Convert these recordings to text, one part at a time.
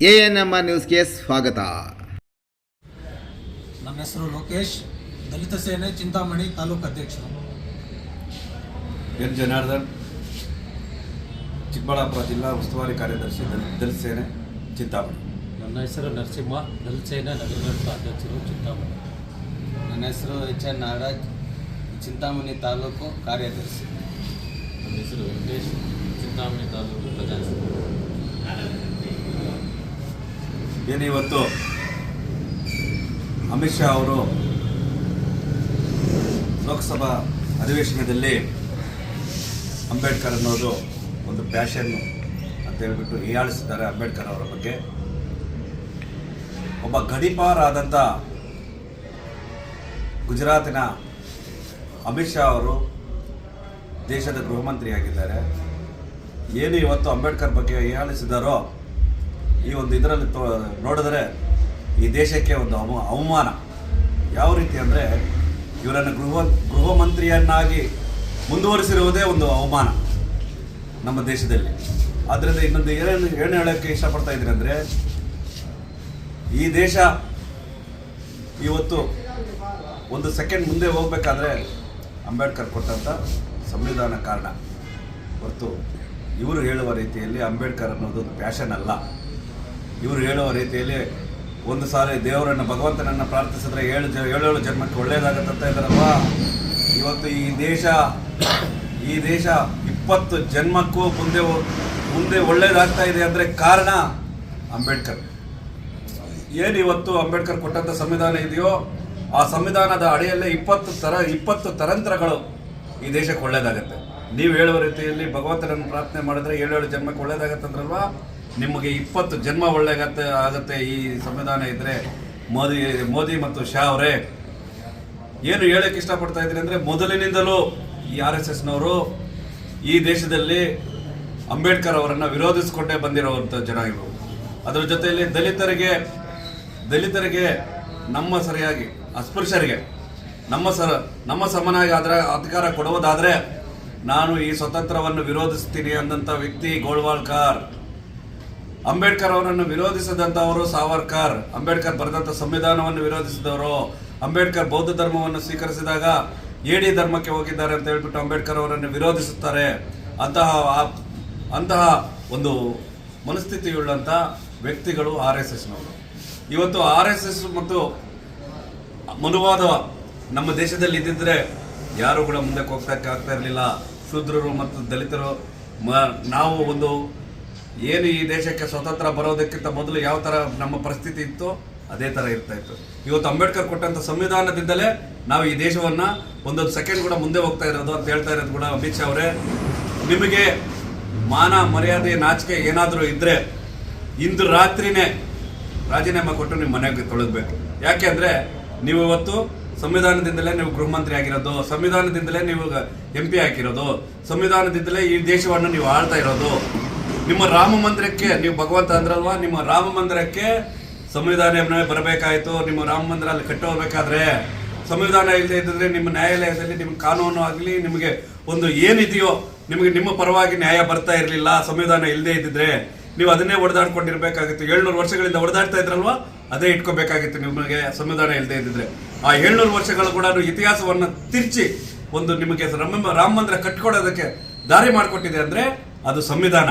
A N M ನ್ಯೂಸ್ಗೆ ಸ್ವಾಗತ. ನನ್ನ ಹೆಸರು ಲೋಕೇಶ್ ದಲಿತ ಸೇನೆ ಚಿಂತಾಮಣಿ ತಾಲೂಕು ಅಧ್ಯಕ್ಷರು. ಎನ್. ಜನಾರ್ದನ್ ಚಿಕ್ಕಬಳ್ಳಾಪುರ ಜಿಲ್ಲಾ ಉಸ್ತುವಾರಿ ಕಾರ್ಯದರ್ಶಿ ದಲ್- ದಲಿತ ಸೇನೆ ಚಿಂತಾಮಣಿ. ನನ್ನ ಹೆಸರು ನರಸಿಂಹ ದಲಿತ ಸೇನೆ ನಗರ ಅಧ್ಯಕ್ಷರು ಚಿಂತಾಮಣಿ. ನನ್ನ ಹೆಸರು ಎಚ್. ಎನ್. ನಾಗರಾಜ್ ಚಿಂತಾಮಣಿ ತಾಲೂಕು ಕಾರ್ಯದರ್ಶಿ. ನನ್ನ ಹೆಸರು ವೆಂಕಟೇಶ್ ಚಿಂತಾಮಣಿ ತಾಲೂಕು ಪ್ರಜಾಸಭೆ ಏನು ಇವತ್ತು? ಅಮಿತ್ ಶಾ ಅವರು ಲೋಕಸಭಾ ಅಧಿವೇಶನದಲ್ಲಿ ಅಂಬೇಡ್ಕರ್ ಅನ್ನೋದು ಒಂದು ಪ್ಯಾಷನ್ನು ಅಂತ ಹೇಳ್ಬಿಟ್ಟು ಹೀಯಾಳಿಸಿದ್ದಾರೆ ಅಂಬೇಡ್ಕರ್ ಅವರ ಬಗ್ಗೆ. ಒಬ್ಬ ಗಡಿಪಾರಾದಂಥ ಗುಜರಾತಿನ ಅಮಿತ್ ಶಾ ಅವರು ದೇಶದ ಗೃಹ ಮಂತ್ರಿಯಾಗಿದ್ದಾರೆ ಏನು ಇವತ್ತು ಅಂಬೇಡ್ಕರ್ ಬಗ್ಗೆ ಹೀಯಾಳಿಸಿದಾರೋ ಈ ಒಂದು ಇದರಲ್ಲಿ ತೋ ನೋಡಿದ್ರೆ ಈ ದೇಶಕ್ಕೆ ಒಂದು ಅವ ಅವಮಾನ. ಯಾವ ರೀತಿ ಅಂದರೆ ಇವರನ್ನು ಗೃಹ ಗೃಹ ಮಂತ್ರಿಯನ್ನಾಗಿ ಮುಂದುವರಿಸಿರುವುದೇ ಒಂದು ಅವಮಾನ ನಮ್ಮ ದೇಶದಲ್ಲಿ. ಆದ್ದರಿಂದ ಇನ್ನೊಂದು ಏನೇನು ಏನು ಹೇಳೋಕ್ಕೆ ಇಷ್ಟಪಡ್ತಾ ಇದ್ದೀನಿ ಅಂದರೆ ಈ ದೇಶ ಇವತ್ತು ಒಂದು ಸೆಕೆಂಡ್ ಮುಂದೆ ಹೋಗ್ಬೇಕಾದ್ರೆ ಅಂಬೇಡ್ಕರ್ ಕೊಟ್ಟಂಥ ಸಂವಿಧಾನ ಕಾರಣ. ಹೊರತು ಇವರು ಹೇಳುವ ರೀತಿಯಲ್ಲಿ ಅಂಬೇಡ್ಕರ್ ಅನ್ನೋದು ಒಂದು ಪ್ಯಾಷನ್ ಅಲ್ಲ. ಇವರು ಹೇಳುವ ರೀತಿಯಲ್ಲಿ ಒಂದು ಸಾರಿ ದೇವರನ್ನು, ಭಗವಂತನನ್ನು ಪ್ರಾರ್ಥಿಸಿದ್ರೆ ಏಳು ಏಳೇಳು ಜನ್ಮಕ್ಕೆ ಒಳ್ಳೇದಾಗತ್ತಂತ ಇದ್ದಾರಪ್ಪ ಇವತ್ತು ಈ ದೇಶ ಈ ದೇಶ ಇಪ್ಪತ್ತು ಜನ್ಮಕ್ಕೂ ಮುಂದೆ ಮುಂದೆ ಒಳ್ಳೇದಾಗ್ತಾ ಇದೆ ಅಂದರೆ ಕಾರಣ ಅಂಬೇಡ್ಕರ್. ಏನು ಇವತ್ತು ಅಂಬೇಡ್ಕರ್ ಕೊಟ್ಟಂಥ ಸಂವಿಧಾನ ಇದೆಯೋ, ಆ ಸಂವಿಧಾನದ ಅಡಿಯಲ್ಲೇ ಇಪ್ಪತ್ತು ತರ, ಇಪ್ಪತ್ತು ತರಂತ್ರಗಳು ಈ ದೇಶಕ್ಕೆ ಒಳ್ಳೇದಾಗತ್ತೆ. ನೀವು ಹೇಳುವ ರೀತಿಯಲ್ಲಿ ಭಗವಂತನನ್ನು ಪ್ರಾರ್ಥನೆ ಮಾಡಿದ್ರೆ ಏಳೇಳು ಜನ್ಮಕ್ಕೆ ಒಳ್ಳೇದಾಗತ್ತಂದ್ರಲ್ವಾ? ನಿಮಗೆ ಇಪ್ಪತ್ತು ಜನ್ಮ ಒಳ್ಳೆಗತ್ತೆ ಆಗುತ್ತೆ ಈ ಸಂವಿಧಾನ ಇದ್ರೆ ಮೋದಿ ಮೋದಿ ಮತ್ತು ಶಾ ಅವರೇ. ಏನು ಹೇಳಕ್ಕೆ ಇಷ್ಟಪಡ್ತಾ ಇದ್ದೀನಿ ಅಂದರೆ ಮೊದಲಿನಿಂದಲೂ ಈ ಆರ್ ಎಸ್ ಎಸ್ನವರು ಈ ದೇಶದಲ್ಲಿ ಅಂಬೇಡ್ಕರ್ ಅವರನ್ನು ವಿರೋಧಿಸಿಕೊಂಡೇ ಬಂದಿರುವಂಥ ಜನ ಇವರು. ಅದರ ಜೊತೆಯಲ್ಲಿ ದಲಿತರಿಗೆ ದಲಿತರಿಗೆ ನಮ್ಮ ಸರಿಯಾಗಿ, ಅಸ್ಪೃಶ್ಯರಿಗೆ, ನಮ್ಮ ಸರ, ನಮ್ಮ ಸಮನಾಗಿ ಅದರ ಅಧಿಕಾರ ಕೊಡುವುದಾದರೆ ನಾನು ಈ ಸ್ವತಂತ್ರವನ್ನು ವಿರೋಧಿಸ್ತೀನಿ ಅಂದಂಥ ವ್ಯಕ್ತಿ ಗೋಳ್ವಾಲ್ಕರ್ ಅಂಬೇಡ್ಕರ್ ಅವರನ್ನು ವಿರೋಧಿಸಿದಂಥವರು ಸಾವರ್ಕರ್. ಅಂಬೇಡ್ಕರ್ ಬರೆದಂಥ ಸಂವಿಧಾನವನ್ನು ವಿರೋಧಿಸಿದವರು. ಅಂಬೇಡ್ಕರ್ ಬೌದ್ಧ ಧರ್ಮವನ್ನು ಸ್ವೀಕರಿಸಿದಾಗ ಏಡಿ ಧರ್ಮಕ್ಕೆ ಹೋಗಿದ್ದಾರೆ ಅಂತ ಹೇಳ್ಬಿಟ್ಟು ಅಂಬೇಡ್ಕರ್ ಅವರನ್ನು ವಿರೋಧಿಸುತ್ತಾರೆ. ಅಂತಹ ಅಂತಹ ಒಂದು ಮನಸ್ಥಿತಿಯುಳ್ಳಂಥ ವ್ಯಕ್ತಿಗಳು ಆರ್ ಎಸ್ ಎಸ್ನವರು. ಇವತ್ತು ಆರ್ ಎಸ್ ಎಸ್ ಮತ್ತು ಮನುವಾದ ನಮ್ಮ ದೇಶದಲ್ಲಿ ಇದ್ದಿದ್ರೆ ಯಾರು ಕೂಡ ಮುಂದಕ್ಕೆ ಆಗ್ತಾ ಇರಲಿಲ್ಲ. ಶೂದ್ರರು ಮತ್ತು ದಲಿತರು ಮ ನಾವು ಒಂದು ಏನು ಈ ದೇಶಕ್ಕೆ ಸ್ವತಂತ್ರ ಬರೋದಕ್ಕಿಂತ ಮೊದಲು ಯಾವ ಥರ ನಮ್ಮ ಪರಿಸ್ಥಿತಿ ಇತ್ತು ಅದೇ ಥರ ಇರ್ತಾ ಇತ್ತು. ಇವತ್ತು ಅಂಬೇಡ್ಕರ್ ಕೊಟ್ಟಂಥ ಸಂವಿಧಾನದಿಂದಲೇ ನಾವು ಈ ದೇಶವನ್ನು ಒಂದೊಂದು ಸೆಕೆಂಡ್ ಕೂಡ ಮುಂದೆ ಹೋಗ್ತಾ ಇರೋದು ಅಂತ ಹೇಳ್ತಾ ಇರೋದು ಕೂಡ ಅಮಿತ್ ಶಾ ಅವರೇ. ನಿಮಗೆ ಮಾನ, ಮರ್ಯಾದೆ, ನಾಚಿಕೆ ಏನಾದರೂ ಇದ್ದರೆ ಇಂದು ರಾತ್ರಿನೇ ರಾಜೀನಾಮೆ ಕೊಟ್ಟು ನಿಮ್ಮ ಮನೆಗೆ ತೊಳಗಬೇಕು. ಯಾಕೆ ಅಂದರೆ ನೀವು ಇವತ್ತು ಸಂವಿಧಾನದಿಂದಲೇ ನೀವು ಗೃಹ ಮಂತ್ರಿ ಆಗಿರೋದು, ಸಂವಿಧಾನದಿಂದಲೇ ನೀವು ಎಂ ಪಿ ಆಗಿರೋದು, ಸಂವಿಧಾನದಿಂದಲೇ ಈ ದೇಶವನ್ನು ನೀವು ಆಳ್ತಾ ಇರೋದು. ನಿಮ್ಮ ರಾಮ ಮಂದಿರಕ್ಕೆ, ನೀವು ಭಗವಂತ ಅಂದ್ರಲ್ವಾ? ನಿಮ್ಮ ರಾಮ ಮಂದಿರಕ್ಕೆ ಸಂವಿಧಾನ ಬರಬೇಕಾಯ್ತು. ನಿಮ್ಮ ರಾಮ ಮಂದಿರ ಅಲ್ಲಿ ಕಟ್ಟೋಗ್ಬೇಕಾದ್ರೆ ಸಂವಿಧಾನ ಇಲ್ಲದೆ ಇದ್ದರೆ ನಿಮ್ಮ ನ್ಯಾಯಾಲಯದಲ್ಲಿ ನಿಮ್ಮ ಕಾನೂನು ಆಗಲಿ, ನಿಮಗೆ ಒಂದು ಏನಿದೆಯೋ ನಿಮಗೆ ನಿಮ್ಮ ಪರವಾಗಿ ನ್ಯಾಯ ಬರ್ತಾ ಇರಲಿಲ್ಲ, ಸಂವಿಧಾನ ಇಲ್ಲದೆ ಇದ್ದಿದ್ರೆ ನೀವು ಅದನ್ನೇ ಹೊಡೆದಾಡ್ಕೊಂಡಿರ್ಬೇಕಾಗಿತ್ತು. ಏಳ್ನೂರು ವರ್ಷಗಳಿಂದ ಹೊಡೆದಾಡ್ತಾ ಇದ್ರಲ್ವಾ? ಅದೇ ಇಟ್ಕೋಬೇಕಾಗಿತ್ತು ನಿಮಗೆ ಸಂವಿಧಾನ ಇಲ್ಲದೆ ಇದ್ದಿದ್ರೆ. ಆ ಏಳ್ನೂರು ವರ್ಷಗಳು ಕೂಡ ಇತಿಹಾಸವನ್ನು ತಿರ್ಚಿ ಒಂದು ನಿಮಗೆ ರಾಮ ಮಂದಿರ ಕಟ್ಕೊಡೋದಕ್ಕೆ ದಾರಿ ಮಾಡಿಕೊಟ್ಟಿದೆ ಅಂದರೆ ಅದು ಸಂವಿಧಾನ.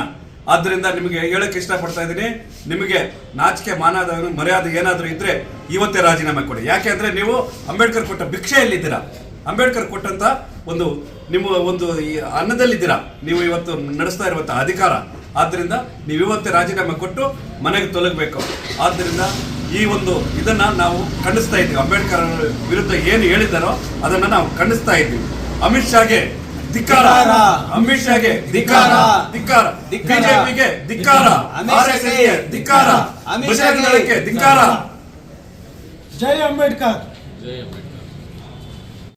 ಆದ್ದರಿಂದ ನಿಮಗೆ ಹೇಳಕ್ಕೆ ಇಷ್ಟಪಡ್ತಾ ಇದ್ದೀನಿ. ನಿಮಗೆ ನಾಚಿಕೆ ಮಾನದ ಮರ್ಯಾದೆ ಏನಾದರೂ ಇದ್ರೆ ಇವತ್ತೇ ರಾಜೀನಾಮೆ ಕೊಡಿ. ಯಾಕೆ ಅಂದರೆ ನೀವು ಅಂಬೇಡ್ಕರ್ ಕೊಟ್ಟ ಭಿಕ್ಷೆಯಲ್ಲಿದ್ದೀರಾ. ಅಂಬೇಡ್ಕರ್ ಕೊಟ್ಟಂತ ಒಂದು ನಿಮ್ಮ ಒಂದು ಈ ಅನ್ನದಲ್ಲಿದ್ದೀರಾ. ನೀವು ಇವತ್ತು ನಡೆಸ್ತಾ ಇರುವಂಥ ಅಧಿಕಾರ. ಆದ್ದರಿಂದ ನೀವು ಇವತ್ತೇ ರಾಜೀನಾಮೆ ಕೊಟ್ಟು ಮನೆಗೆ ತೊಲಗಬೇಕು. ಆದ್ದರಿಂದ ಈ ಒಂದು ಇದನ್ನ ನಾವು ಖಂಡಿಸ್ತಾ ಇದ್ದೀವಿ. ಅಂಬೇಡ್ಕರ್ ವಿರುದ್ಧ ಏನು ಹೇಳಿದ್ದಾರೋ ಅದನ್ನ ನಾವು ಖಂಡಿಸ್ತಾ ಇದ್ದೀವಿ. ಅಮಿತ್ ಶಾಗೆ ಧಿಕ್ಕಾರ. ಅಮಿತ್ ಶಾಗೆ ಧಿಕ್ಕಾರ. ಧಿಕ್ಕಾರ. ಬಿಜೆಪಿಗೆ ಧಿಕ್ಕಾರ. ಅಮಿತ್ RSS ಗೆ ಶಾಗೆ ಧಿಕ್ಕಾರ. ಅಮಿತ್ ಶಾಗೆ ಧಿಕ್ಕಾರ. ಜೈ ಅಂಬೇಡ್ಕರ್. ಜೈ ಅಂಬೇಡ್ಕರ್.